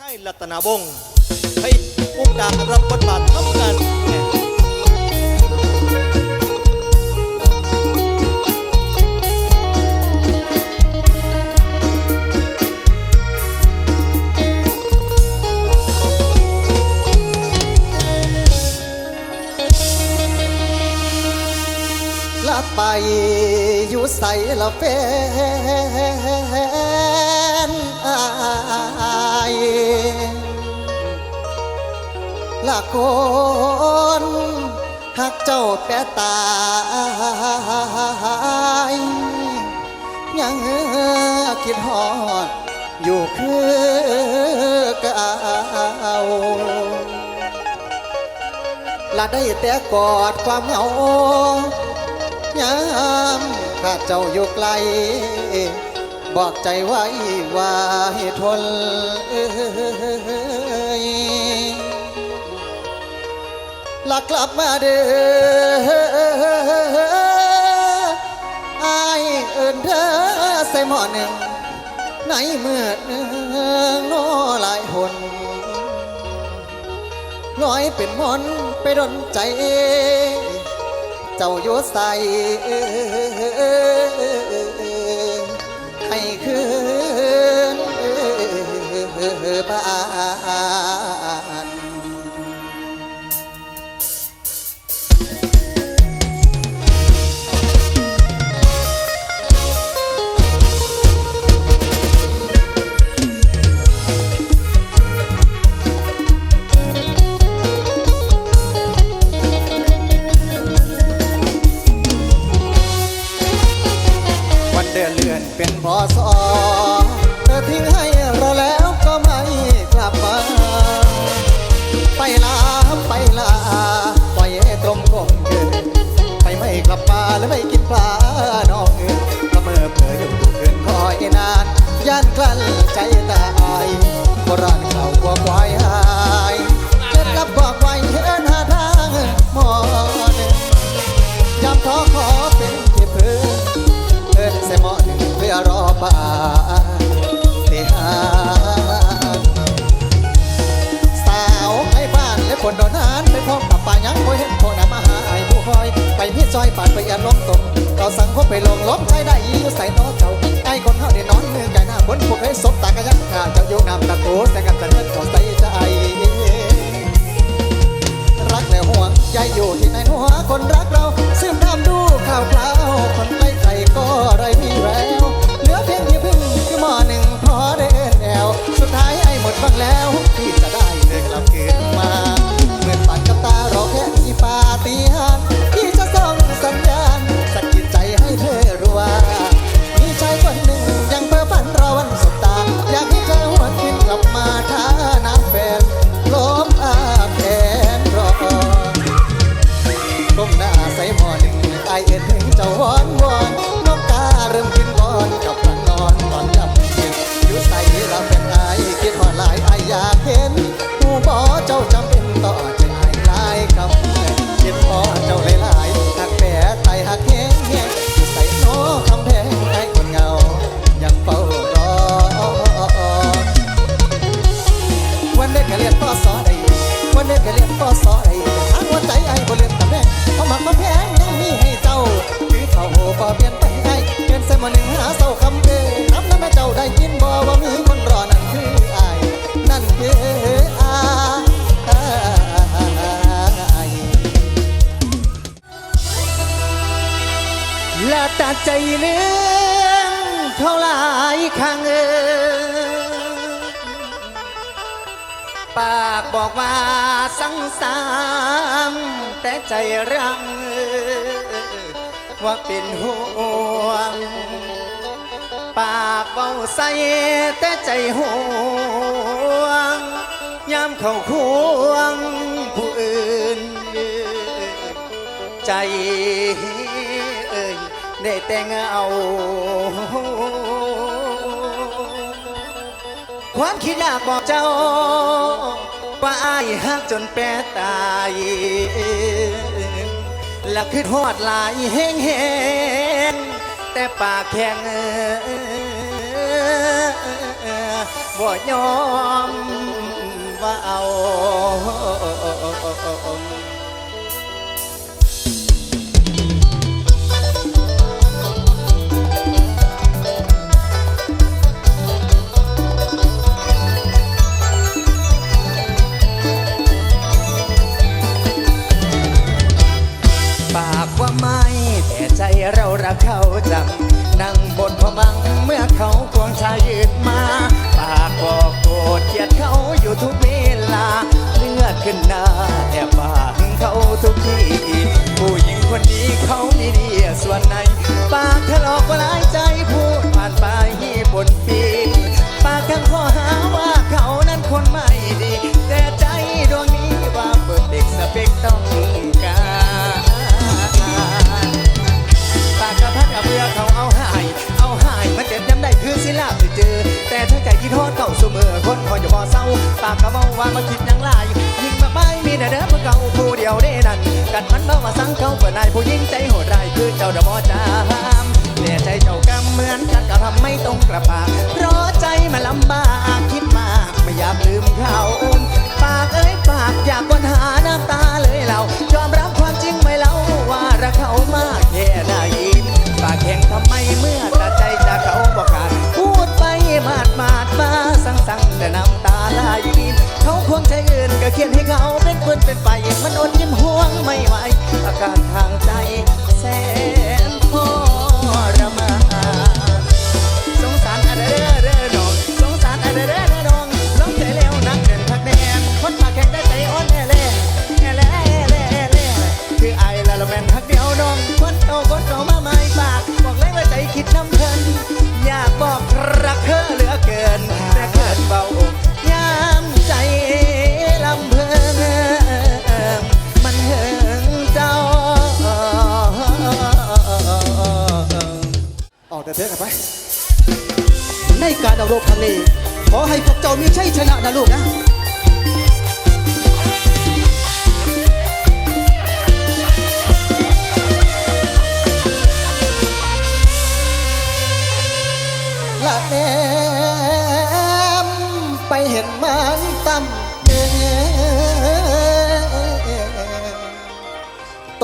ใช่รัตนาวงศ์ให้มุกดารับบทบาททำการแสดงละไปอยู่ใส่ละแฟ คนหักเจ้าแปะตายยังคิดฮอด อยู่คือเก่าละได้แต่กอดความเหงายามข้าเจ้าอยู่ไกล บอกใจไว้ว่าให้ทนเอ้ย ลักกลับมาเด้อไอเอินเธอใส่หมอหนึ่งในเมื่อเนืองโนหลายหนลอยเป็นมนไปดนใจ เจ้าอยู่ใส่ให้คืนบ้า เราสั่งคบไปลงลบใช้ได้อยู่ใส่น้อเจ้าไอ้คนเฮาได้นอนมือไก่หน้าบนพวกให้ศพตากระยักข้าเจ้าโยู่นำตะโกแต่กันตะเลือดขอใส่ใจรักและห่วงใยอยู่ที่ในหัวคนรักเราซึมทำดูข่าวคราวคนใกล้ใครก็ไรมีแวว บอ ละตัดใจเรื่องเท่าหลายครั้งเออปากบอกว่าสังสามแต่ใจรัง ว่าเป็นห่วง ปากเบาใสแต่ใจห่วงยามเข้าควงผู้อื่น ใจ ได้แต่เงาความคิดอยากบอกเจ้า ว่าอายฮักจนแปรตายและคือทอดหลายแห้งแหงแต่ปากแข็งบ่ยอมว่าเอา เรารักเขาจังนั่งบนพมังเมื่อเขาควงชายยืดมา ปากบอกโกรธเกลียดเขาอยู่ทุกเวลาเลือดขึ้นหน้าแอบปากเขาทุกทีผู้หญิงคนนี้เขามีดีส่วนไหน ปากถลอกว่าหลายใจพูดผ่านไปบนปีนปากทั้งข้อหาว่าเขานั้นคนไม่ดี แต่ใจดวงนี้ว่าเปิดเด็กสเปกต้อง อยจะบ่เศร้าปากกระเมาว่ามาคิดยังลายยิ่งมาไม่มีแต่เด้อเพื่อเก่าผู้เดียวได้นั่นกันมันเมาว่าสั่งเขาเปิดนายผู้ยิ่งใจโหดร้ายคือเจ้าดอกบ่จามแต่ใจเจ้ากำเหมือนกันกระทำไม่ตรงกระปากเพราะใจมันลำบากคิดมากไม่อยากลืมเขาปากเอ้ยปากอยากวนหาน้ำตาเลยเรายอมรับความจริงไหมเล่าว่ารักเขามากแค่ไหนปากแข็งทำไมเมื่อตัดใจจากเขาบอก เป็นคนเป็นไป มันอดยิ้มห่วงไม่ไหวอาการทางใจ ออกเดินเถอะครับไป ในการเอารบครั้งนี้ ขอให้พวกเจ้ามีชัยชนะนะลูกนะ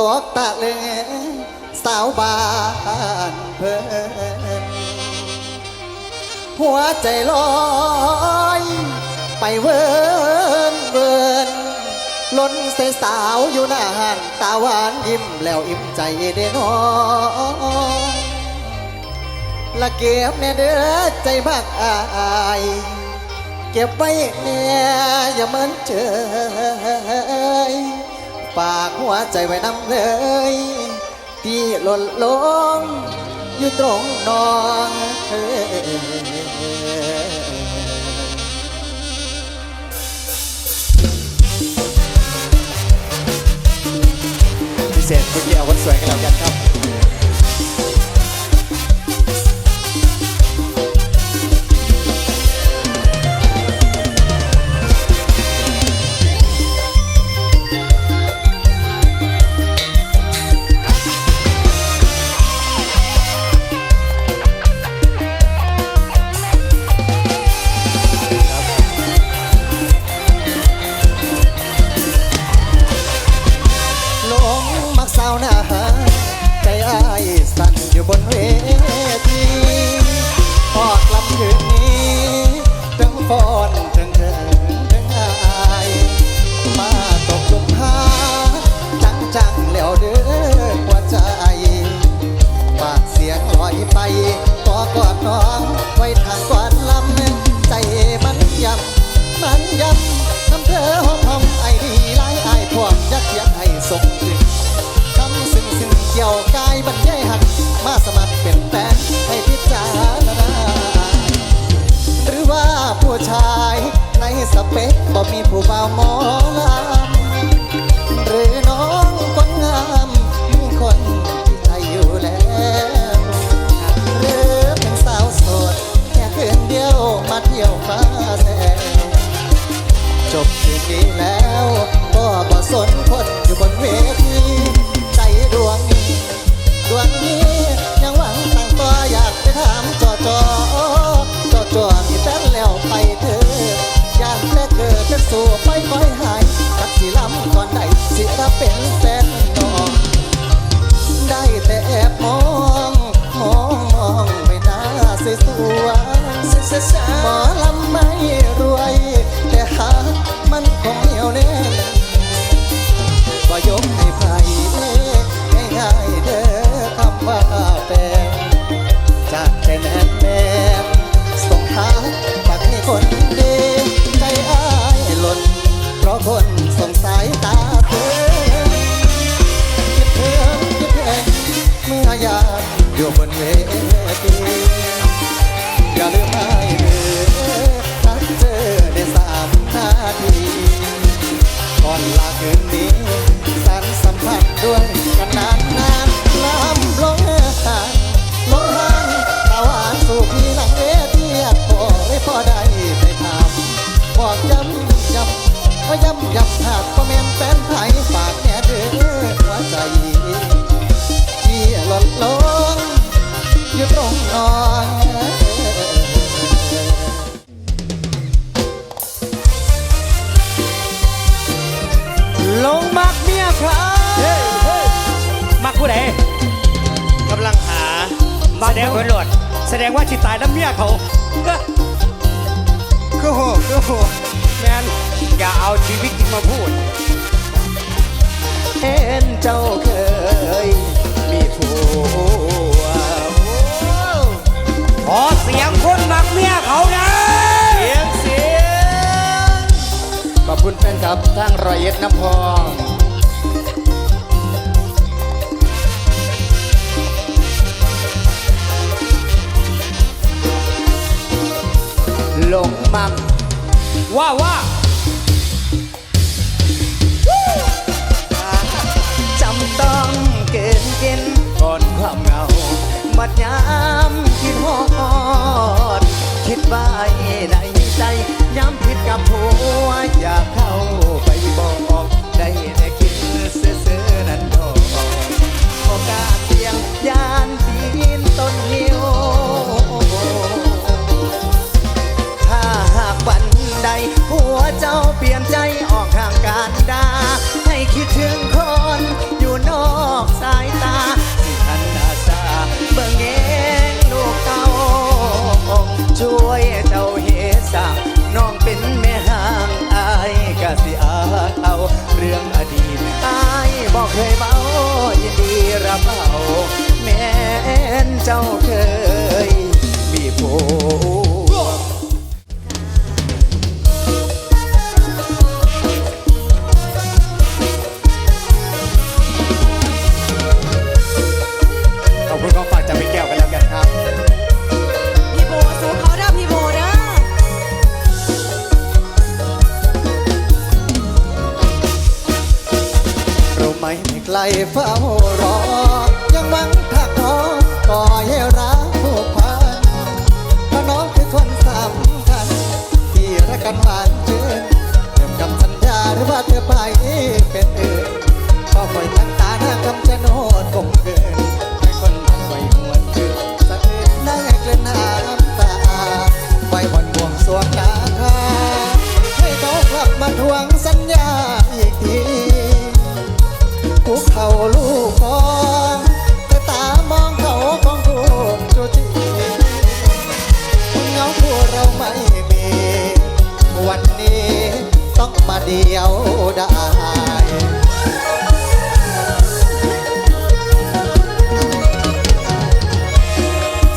ตกตะเลยสาวบ้านเพิ่นหัวใจลอย ไปเวินเวินล้นใส่สาวอยู่หน้าห้านตาหวานยิ้มแล้วอิ่มใจเด้นอละเก็บแน่เด้อใจมากอายเก็บไว้แน่อย่ามันเจย ฝากหัวใจไว้น้ำเลยที่หล่นลง อยู่ตรงนอนพิเศษคุณเกี่ยวคนสวยกันแล้วกันครับ กอดน้องไว้ทาง คนส่งสายตาเธอคิดเธอคิดแองเมื่อยามอยู่บนเวทีอย่าลืมให้เธอทักเจอในสามนาทีก่อนลาคืนนี้สารสัมผัสด้วยกันนั้น ย้ำย้ำหากพ่อแม่นแฟนไทยฝากแม่เด้อหัวใจที่หล่นลงอยู่ตรงนอนลงมักเมียครับมักผู้ใดกำลังหาแสดงผลหลดแสดงว่าจิตตายน้ำเมียเขา คือโหคือโหแมน อย่าเอาชีวิตจริงมาพูดเห็นเจ้าเคยมีผัวขอเสียงคนมักเมียเขานะเสียงเสียงขอบคุณแฟนครับทางรอยเอ็ดน้ำพอ ย้ำผิดกับผัวอยากเข้า และกันหวานชื่นเริ่มคำสัญญาหรือว่าเธอไปเป็นอื่นพอคอยตั้งตาหน้าคำชะโนดคงเกิน เดียวได้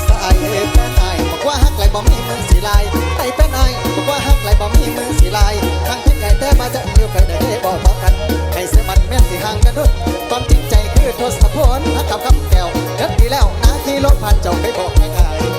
สายเป็นไอบอกว่าฮักไหลบ่มีมือสีลายไอเป็นไอบอกว่าฮักไหลบ่มีมือสีลายทางที่ไก่แต่มาจะอยู่ใครได้บ่พอกันใครเสื้อมันแม่นสีห่างกันด้วยความจริงใจคือโทษพลฮักกับคำแก้วเด็ดดีแล้วนาทีรถผ่านเจ้าไปบอกให้ไอถ้าไอ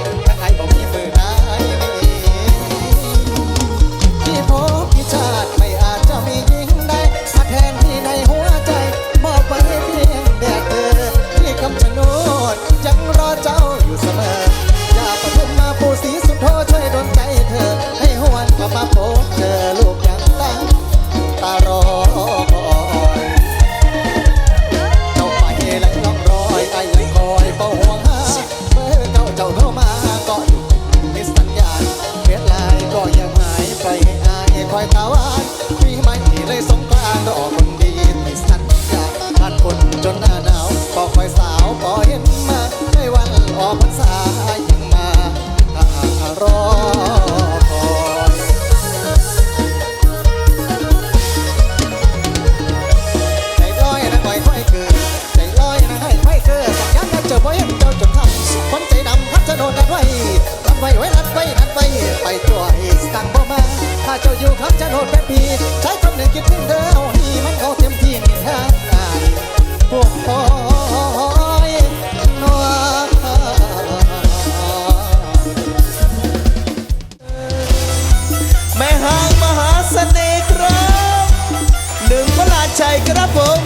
ชัยครับผม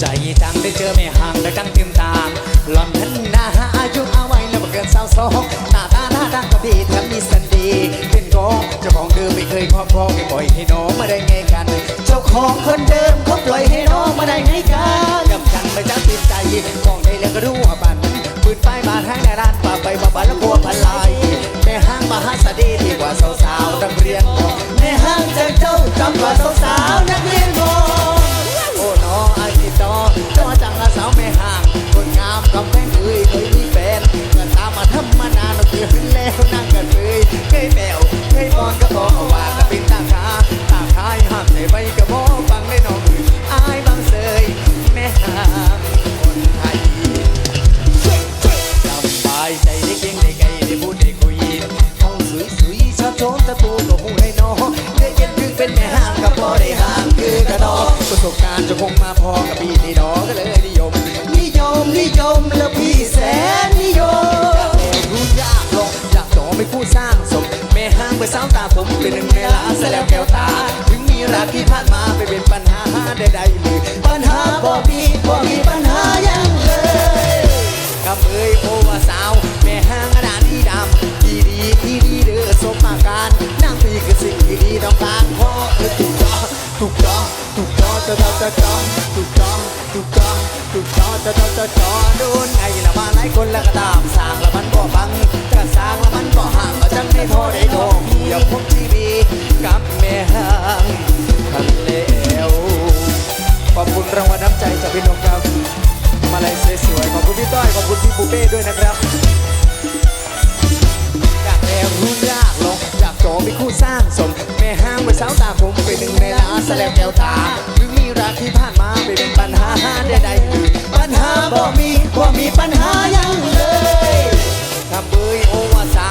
ใจจำได้เจอไม่ห่างแต่กันติมตาล่อนนั้นนาอายุเอาไว้แล้วเกินสาวสองหน้าตาหน้าดังก็ดีแถมมีสันดีเป็นกองเจ้าของเดิมไม่เคยคอบองไม่ปล่อยให้น้องมาได้ไงกัน เจ้าของคนเดิมเขาปล่อยให้น้องมาได้ไงกัน จะจะจะจองถูกจองถูกจองถูกจองจะจะจะจอดนไงละมาหลายคนแล้วก็ตามสร้างละมันบ่ฟังก็สร้างละมันบ่ห่างก็จังไม่โทรได้โทรอย่าพบทีวีกับแม่ห่างทะเลเอวขอบคุณรางวัลน้ำใจจากพี่น้องครับมาลายสวยๆขอบคุณพี่ต้อยขอบคุณพี่ปูเป้ด้วยนะครับอยากแล้วรู้ยากลง สมมีคู่สร้างสม แม่ห้างไว้สาวตาผมเป็นหนึ่งในล้านแลบแววตาหรือมีรักที่ผ่านมาไม่เป็นปัญหาใดๆคือปัญหาบ่มีบ่มีปัญหายังเลยทำเบยโอวาสา